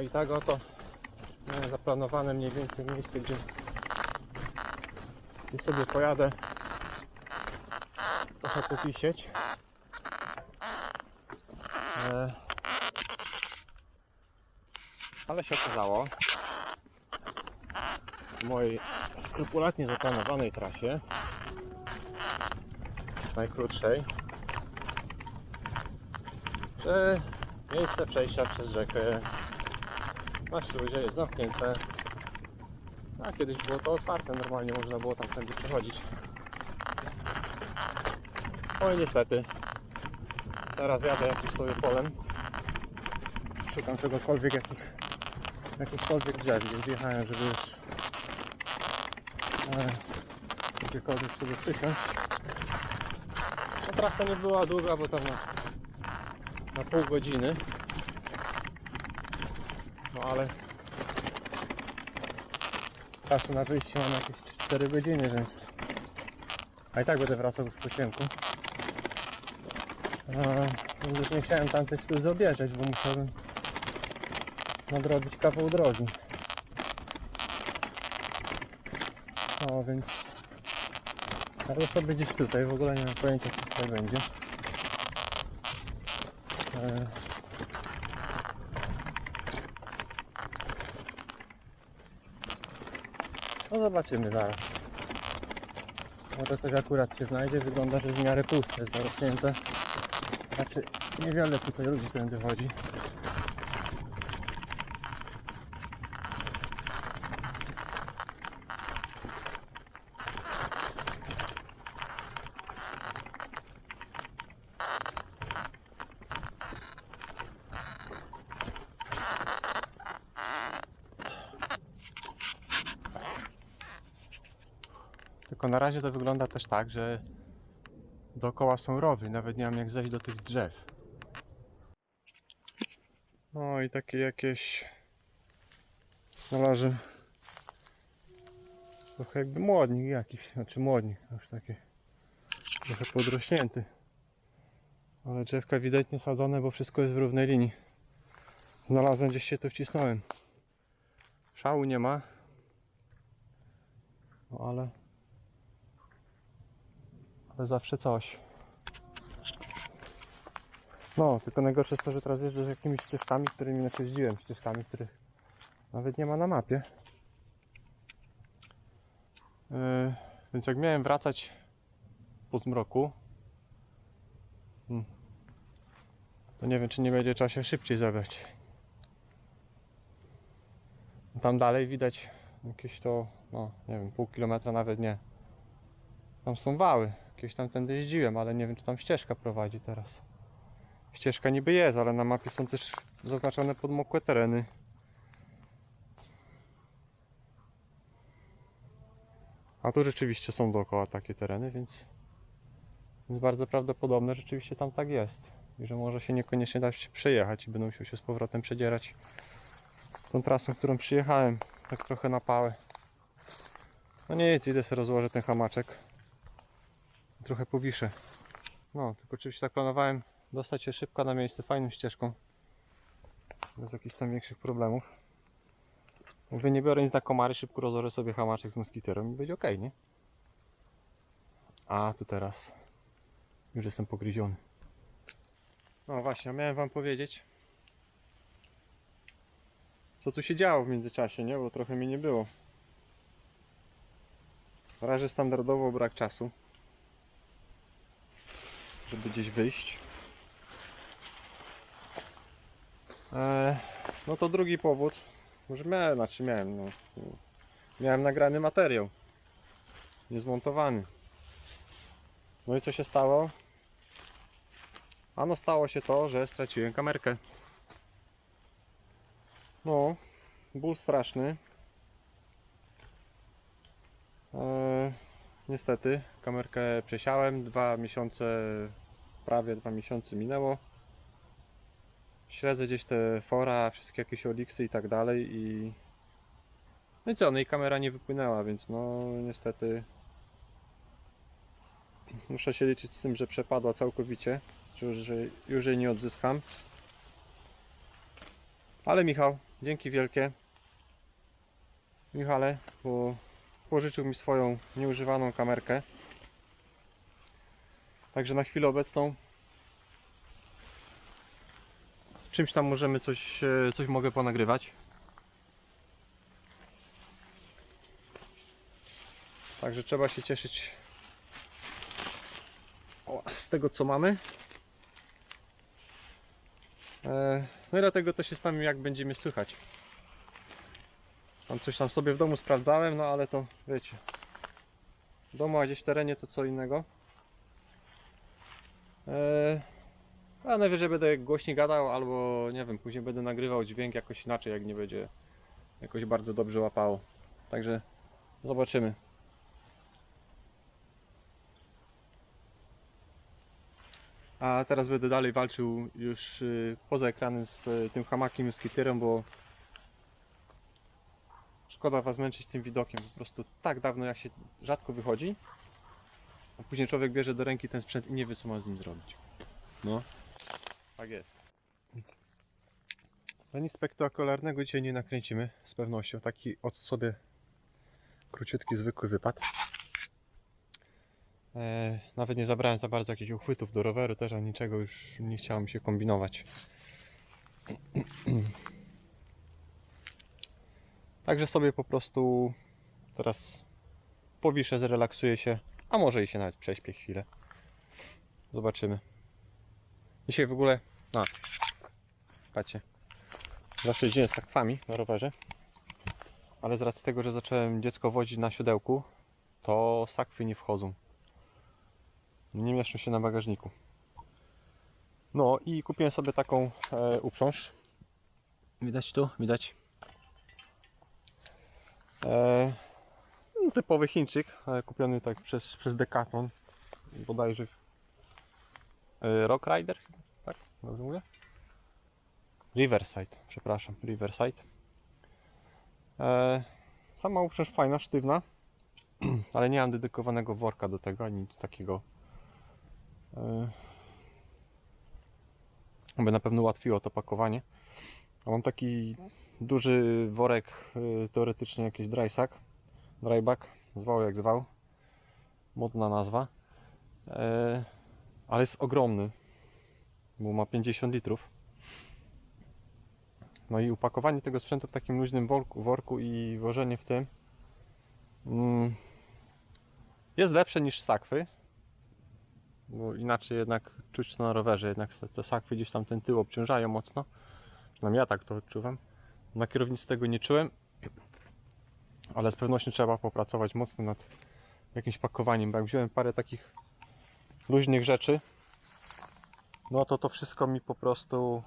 i tak oto miałem zaplanowane mniej więcej miejsce, gdzie, gdzie sobie pojadę trochę popisieć. E, ale się okazało w mojej skrupulatnie zaplanowanej trasie najkrótszej że miejsce przejścia przez rzekę na śluzie jest zamknięte a kiedyś było to otwarte, normalnie można było tam tędy przechodzić. No i niestety teraz jadę jakimś sobie polem. Szukam czegokolwiek, jakich, jakichkolwiek drzew, więc jechałem, żeby już e, gdziekolwiek sobie przysiąść. No, trasa nie była długa, bo tam na, na pół godziny. no ale czasu na wyjście mam jakieś 4 godziny, więc a i tak będę wracał już po ciemku. Już nie chciałem tamtej śluzy objeżdżać, bo musiałbym nadrobić kawał drogi. No więc jadę sobie gdzieś tutaj, w ogóle nie mam pojęcia co tutaj będzie. Eee, zobaczymy zaraz. Może coś akurat się znajdzie. Wygląda, że w miarę puste, jest zarośnięte. Znaczy, niewiele tutaj ludzi tędy chodzi. Tylko na razie to wygląda też tak, że dookoła są rowy, nawet nie mam jak zejść do tych drzew. No i takie jakieś znalazłem trochę jakby młodnik jakiś, znaczy młodnik, już taki trochę podrośnięty. Ale drzewka ewidentnie sadzone, bo wszystko jest w równej linii. Znalazłem gdzieś się to wcisnąłem. Szału nie ma. No ale ale zawsze coś. No, tylko najgorsze jest to, że teraz jeżdżę z jakimiś ścieżkami, którymi znaczy jeździłem, ścieżkami, których nawet nie ma na mapie. Yy, więc jak miałem wracać po zmroku, hmm, to nie wiem, czy nie będzie trzeba się szybciej zabrać. Tam dalej widać jakieś to, no nie wiem, pół kilometra nawet nie. Tam są wały. Kiedyś tam tędy jeździłem, ale nie wiem czy tam ścieżka prowadzi teraz. Ścieżka niby jest, ale na mapie są też zaznaczone podmokłe tereny. A tu rzeczywiście są dookoła takie tereny, więc, więc bardzo prawdopodobne rzeczywiście tam tak jest. I że może się niekoniecznie da się przejechać i będę musiał się z powrotem przedzierać tą trasą, którą przyjechałem. Tak trochę na pałę. No nie jest, idę sobie rozłożę ten hamaczek trochę powiszę. No, tylko oczywiście tak planowałem dostać się szybko na miejsce fajną ścieżką. Bez jakichś tam większych problemów. Mówię, nie biorę nic na komary, szybko rozłożę sobie hamaczek z moskiterem i będzie ok, nie? A, tu teraz już jestem pogryziony. No właśnie, miałem wam powiedzieć co tu się działo w międzyczasie, nie? Bo trochę mi nie było. Na razie standardowo brak czasu żeby gdzieś wyjść. E, no to drugi powód, może miałem, znaczy miałem, no, miałem nagrany materiał, niezmontowany. No i co się stało? Ano stało się to, że straciłem kamerkę. No, ból straszny. E, niestety, kamerkę przesiałem. Dwa miesiące, prawie dwa miesiące minęło. Śledzę gdzieś te fora, wszystkie jakieś oliksy i tak dalej i... No i co, no i kamera nie wypłynęła, więc no niestety muszę się liczyć z tym, że przepadła całkowicie, że, że już jej nie odzyskam. Ale Michał, dzięki wielkie Michale, bo pożyczył mi swoją nieużywaną kamerkę. Także na chwilę obecną czymś tam możemy coś, e, coś mogę ponagrywać. Także trzeba się cieszyć z tego co mamy. E, No i dlatego też jest tam jak będziemy słychać. Tam coś tam sobie w domu sprawdzałem, no ale to wiecie. W domu, a gdzieś w terenie to co innego. Eee, a najwyżej będę głośniej gadał, albo nie wiem, później będę nagrywał dźwięk jakoś inaczej, jak nie będzie jakoś bardzo dobrze łapało. Także zobaczymy. A teraz będę dalej walczył już y, poza ekranem z y, tym hamakiem i skiterem, bo szkoda was męczyć tym widokiem. Po prostu tak dawno jak się rzadko wychodzi, a później człowiek bierze do ręki ten sprzęt i nie wie co ma z nim zrobić. No, tak jest. No nic spektakularnego dzisiaj nie nakręcimy z pewnością. Taki od sobie króciutki, zwykły wypad. E, nawet nie zabrałem za bardzo jakichś uchwytów do roweru też, a niczego już nie chciało mi się kombinować. Także sobie po prostu teraz powiszę, zrelaksuję się, a może i się nawet prześpię chwilę. Zobaczymy. Dzisiaj w ogóle, a, patrzcie, zawsze jeździłem z takwami na rowerze, ale z racji tego, że zacząłem dziecko wodzić na siodełku, to sakwy nie wchodzą. Nie mieszczą się na bagażniku. No i kupiłem sobie taką e, uprząż. Widać tu? Widać? E, no, typowy Chińczyk, e, kupiony tak przez, przez Decathlon. Bodajże e, Rock Rider, tak? Dobrze mówię? Riverside, przepraszam, Riverside. E, sama uprząż fajna, sztywna, ale nie mam dedykowanego worka do tego, ani takiego e, by na pewno ułatwiło to pakowanie. A mam taki duży worek, y, teoretycznie jakiś drysack, dryback, zwał jak zwał, modna nazwa, E, ale jest ogromny, bo ma 50 litrów. No i upakowanie tego sprzętu w takim luźnym worku, worku i wożenie w tym mm, jest lepsze niż sakwy, bo inaczej jednak czuć to na rowerze, jednak te sakwy gdzieś tam ten tył obciążają mocno. Przynajmniej ja tak to odczuwam. Na kierownicy tego nie czułem, ale z pewnością trzeba popracować mocno nad jakimś pakowaniem, bo jak wziąłem parę takich luźnych rzeczy, no to to wszystko mi po prostu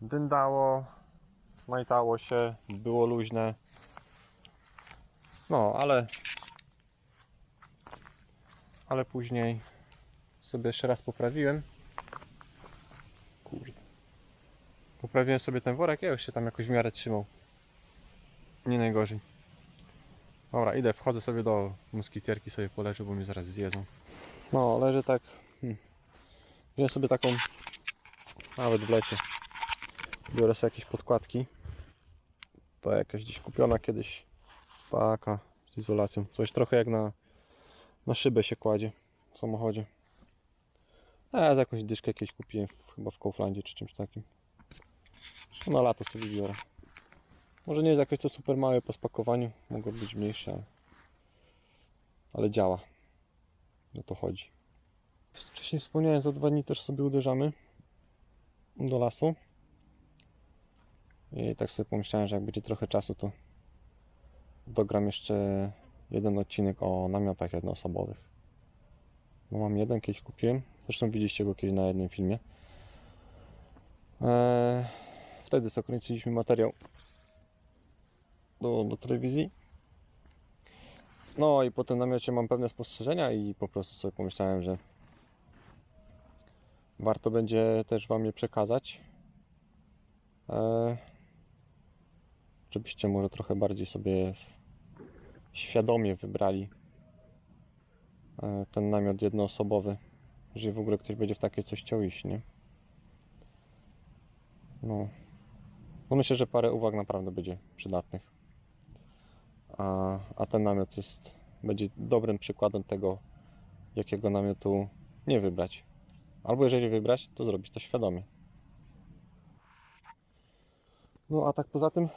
dyndało, majtało się, było luźne. No, ale ale później sobie jeszcze raz poprawiłem. Kurde. Poprawiłem sobie ten worek, ja już się tam jakoś w miarę trzymał. Nie najgorzej. Dobra, idę, wchodzę sobie do muskitierki, sobie poleżę, bo mnie zaraz zjedzą. No, leży tak. Hmm. Wziąłem sobie taką, nawet w lecie. Biorę sobie jakieś podkładki. To jakaś gdzieś kupiona kiedyś paka z izolacją. Coś trochę jak na, na szybę się kładzie w samochodzie. A ja jakąś dyszkę jakieś kupiłem w, chyba w Kauflandzie czy czymś takim. No, na lato sobie biorę. Może nie jest jakoś to super małe po spakowaniu, mogło być mniejsze, ale, ale działa. No to chodzi. Wcześniej wspomniałem, za dwa dni też sobie uderzamy do lasu. I tak sobie pomyślałem, że jak będzie trochę czasu, to dogram jeszcze jeden odcinek o namiotach jednoosobowych. Bo mam jeden, kiedyś kupiłem. Zresztą widzieliście go kiedyś na jednym filmie. Eee, wtedy co kręciliśmy materiał do, do telewizji. No i po tym namiocie mam pewne spostrzeżenia i po prostu sobie pomyślałem, że warto będzie też Wam je przekazać. Eee, żebyście może trochę bardziej sobie świadomie wybrali e, ten namiot jednoosobowy, jeżeli w ogóle ktoś będzie w takie coś chciał iść, nie? No. No myślę, że parę uwag naprawdę będzie przydatnych. A, a ten namiot jest, będzie dobrym przykładem tego, jakiego namiotu nie wybrać. Albo jeżeli wybrać, to zrobić to świadomie. No a tak poza tym,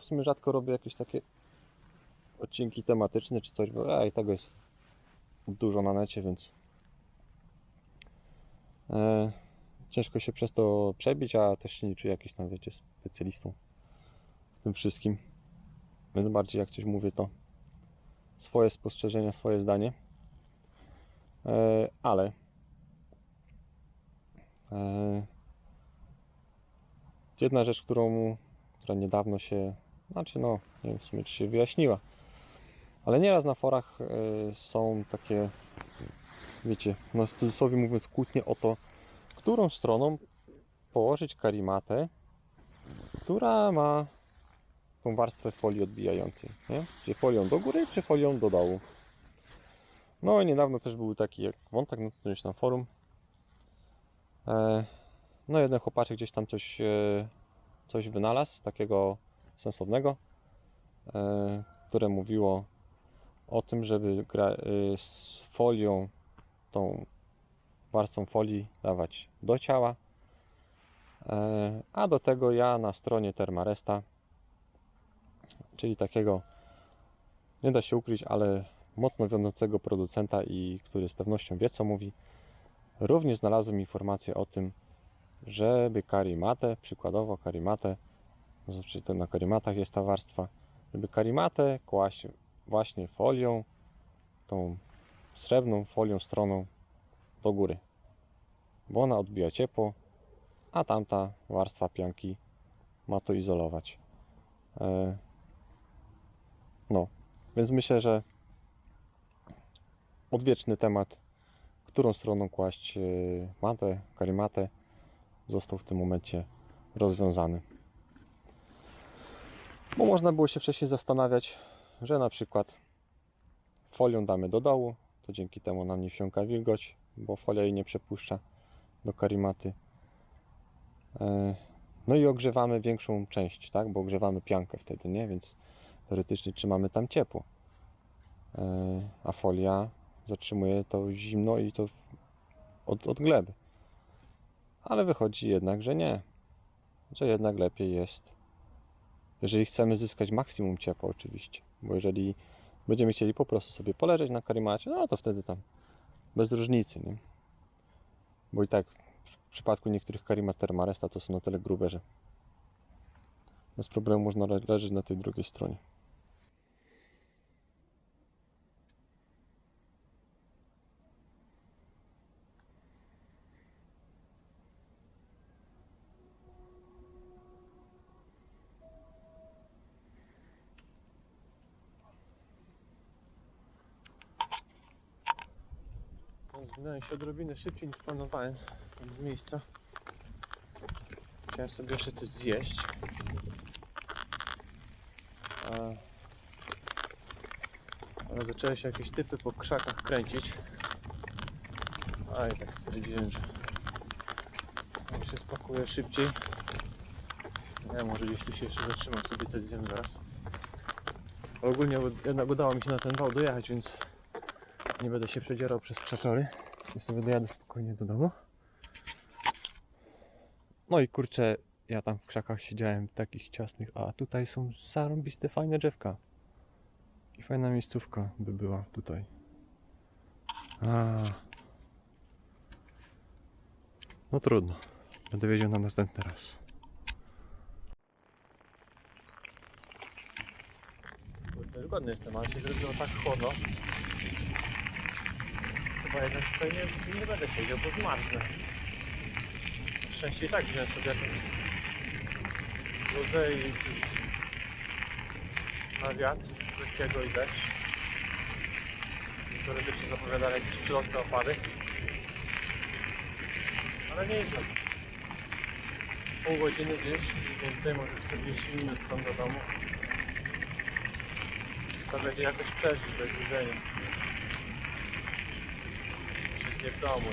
w sumie rzadko robię jakieś takie odcinki tematyczne czy coś, bo ej, tego jest dużo na necie, więc e, ciężko się przez to przebić, a też się nie czuję jakiś tam, wiecie, specjalistą w tym wszystkim. Więc bardziej jak coś mówię, to swoje spostrzeżenia, swoje zdanie. E, ale e, jedna rzecz, którą, która niedawno się, znaczy no, nie wiem w sumie czy się wyjaśniła, ale nieraz na forach e, są takie, wiecie, no w cudzysłowie mówiąc, kłótnie o to, którą stroną położyć karimatę, która ma tą warstwę folii odbijającej, nie? Czy folią do góry, czy folią do dołu. No i niedawno też był taki jak wątek na którymś tam forum. E, no jeden chłopaczek gdzieś tam coś, e, coś wynalazł, takiego sensownego, e, które mówiło o tym, żeby z folią, tą warstwą folii dawać do ciała. A do tego ja na stronie Termaresta, czyli takiego, nie da się ukryć, ale mocno wiodącego producenta i który z pewnością wie co mówi, również znalazłem informację o tym, żeby karimatę, przykładowo karimatę, no znaczy to na karimatach jest ta warstwa, żeby karimatę kłaść właśnie folią, tą srebrną folią stroną do góry, bo ona odbija ciepło, a tamta warstwa pianki ma to izolować. No, więc myślę, że odwieczny temat, którą stroną kłaść e, matę, karimatę, został w tym momencie rozwiązany. Bo można było się wcześniej zastanawiać, że na przykład folią damy do dołu, to dzięki temu nam nie wsiąka wilgoć, bo folia jej nie przepuszcza do karimaty. E, No i ogrzewamy większą część, tak? Bo ogrzewamy piankę wtedy, nie? Więc teoretycznie trzymamy tam ciepło. E, A folia zatrzymuje to zimno i to od, od gleby. Ale wychodzi jednak, że nie. Że jednak lepiej jest, jeżeli chcemy zyskać maksimum ciepła oczywiście. Bo jeżeli będziemy chcieli po prostu sobie poleżeć na karimacie, no to wtedy tam bez różnicy, nie? Bo i tak w przypadku niektórych karimat Termaresta to są na tyle grube, że bez problemu można le- leżeć na tej drugiej stronie. Zginąłem się odrobinę szybciej niż planowałem z miejsca. Chciałem sobie jeszcze coś zjeść. A... Ale zaczęły się jakieś typy po krzakach kręcić. A i tak stwierdziłem, że jak się spakuję szybciej. Może jeśli się jeszcze zatrzymam, sobie coś zjem zaraz. Ogólnie jednak udało mi się na ten wał dojechać, więc nie będę się przedzierał przez krzaczory. I sobie dojadę spokojnie do domu. No i kurczę, ja tam w krzakach siedziałem takich ciasnych, a tutaj są zarąbiste fajne drzewka. I fajna miejscówka by była tutaj. A. No trudno. Będę wiedział na następny raz. Zgodny jestem, ale się zrobiło tak chłodno. Chyba jednak tutaj nie, nie będę siedział, bo zmarznę. Szczęście i tak wziąłem sobie jakąś bluzę i coś na wiatr, lekkiego i deszcz. Teoretycznie zapowiadali jakieś przylotne opady. Ale nie jest tak. Pół godziny gdzieś, więcej, może 40 minut stąd do domu. To będzie jakoś przeżyć bez jedzenia nie w domu.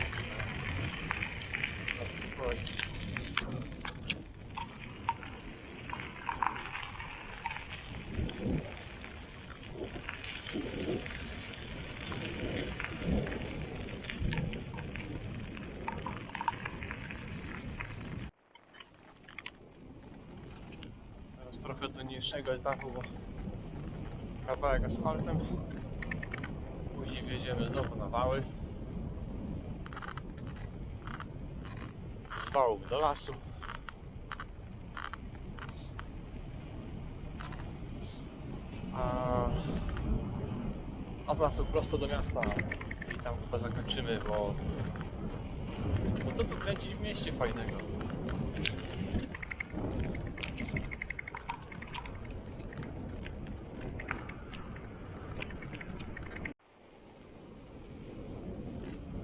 Teraz trochę do niższego etapu, bo kawałek asfaltem. Później wjedziemy znowu na wały. Z wałów do lasu. A, a z lasu prosto do miasta. I tam chyba zakończymy, bo bo co tu kręcić w mieście fajnego?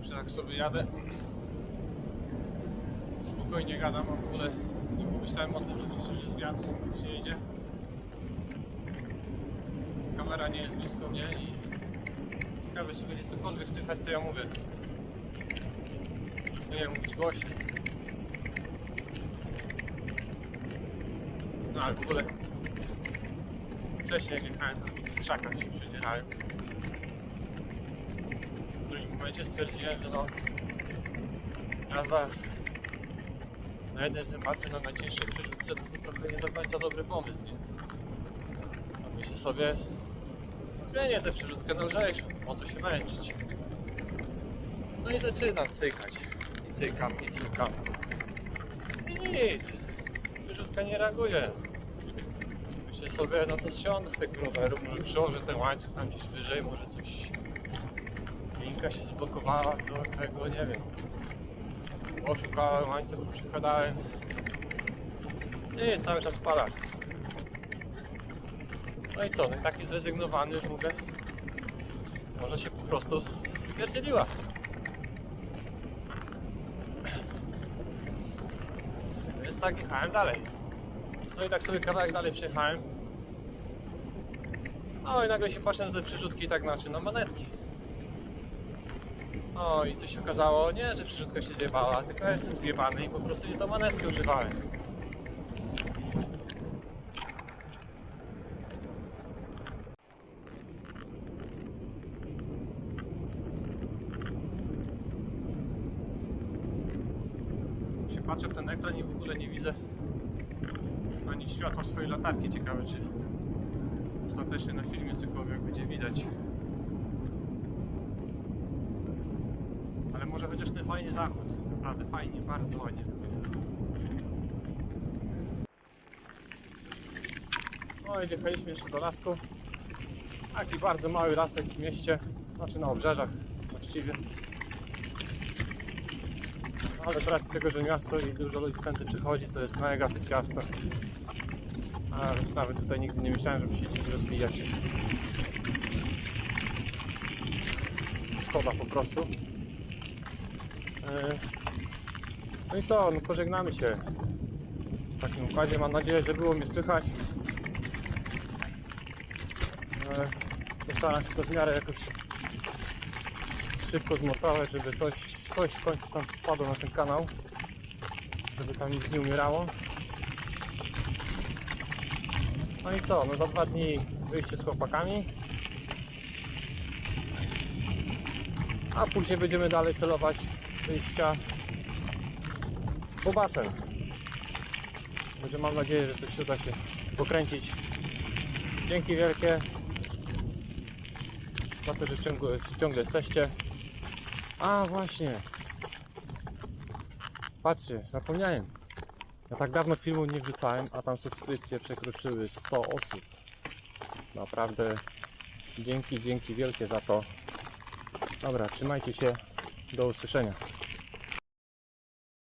Tak sobie jadę. Gadam, a w ogóle nie pomyślałem o tym, że przecież jest wiatr, jak. Kamera nie jest blisko mnie i ciekawe czy będzie cokolwiek słychać co ja mówię. Nie mówić głośno. No ale w ogóle wcześniej jak jechałem, to w krzakach się przedzierałem. W którymś momencie stwierdziłem, że no jazda na jednej zębace na najcięższej przerzutce to, to trochę nie do końca dobry pomysł, nie? A myślę sobie, zmienię tę przerzutkę na lżejszą, po co się męczyć. No i zaczynam cykać. I cykam, i cykam. I nic. Wyrzutka nie reaguje. Myślę sobie, no to zsiądę z tego roweru, może przełożę ten łańcuch tam gdzieś wyżej, może coś... Linka się zablokowała, co tego, nie wiem. Oszukałem łańcuch, przykładałem. I cały czas pada. No i co, no i taki zrezygnowany już mówię. Może się po prostu spierdzieliła. Więc tak jechałem dalej. No i tak sobie kawałek dalej przejechałem. No i nagle się patrzę na te przyrzutki tak znaczy na manetki. No i co się okazało? Nie, że przyrzutka się zjebała, tylko ja jestem zjebany i po prostu nie to manetki używałem. się patrzę w ten ekran i w ogóle nie widzę ani światła swojej latarki. Ciekawe, czy ostatecznie na filmie cokolwiek będzie widać. Ale ten fajny zachód. Naprawdę fajnie, bardzo ładnie. No i wjechaliśmy jeszcze do lasku. Taki bardzo mały lasek w mieście, znaczy na obrzeżach właściwie. Ale z racji tego, że miasto i dużo ludzi tędy przychodzi, to jest mega ciasto. A więc nawet tutaj nigdy nie myślałem, żeby się gdzieś rozbijać. Szkoda po prostu. E, No i co, no pożegnamy się w takim układzie. Mam nadzieję, że było mnie słychać. E, Postaram się to w miarę jakoś szybko zmontować, żeby coś, coś w końcu tam wpadło na ten kanał, żeby tam nic nie umierało. No i co, no za dwa dni wyjście z chłopakami, a później będziemy dalej celować wyjścia po basen. Także mam nadzieję, że coś uda się pokręcić. Dzięki wielkie za to, że ciągle, ciągle jesteście. A właśnie. Patrzcie, zapomniałem. Ja tak dawno filmu nie wrzucałem, a tam subskrypcje przekroczyły 100 osób. Naprawdę dzięki, dzięki wielkie za to. Dobra, trzymajcie się. Do usłyszenia.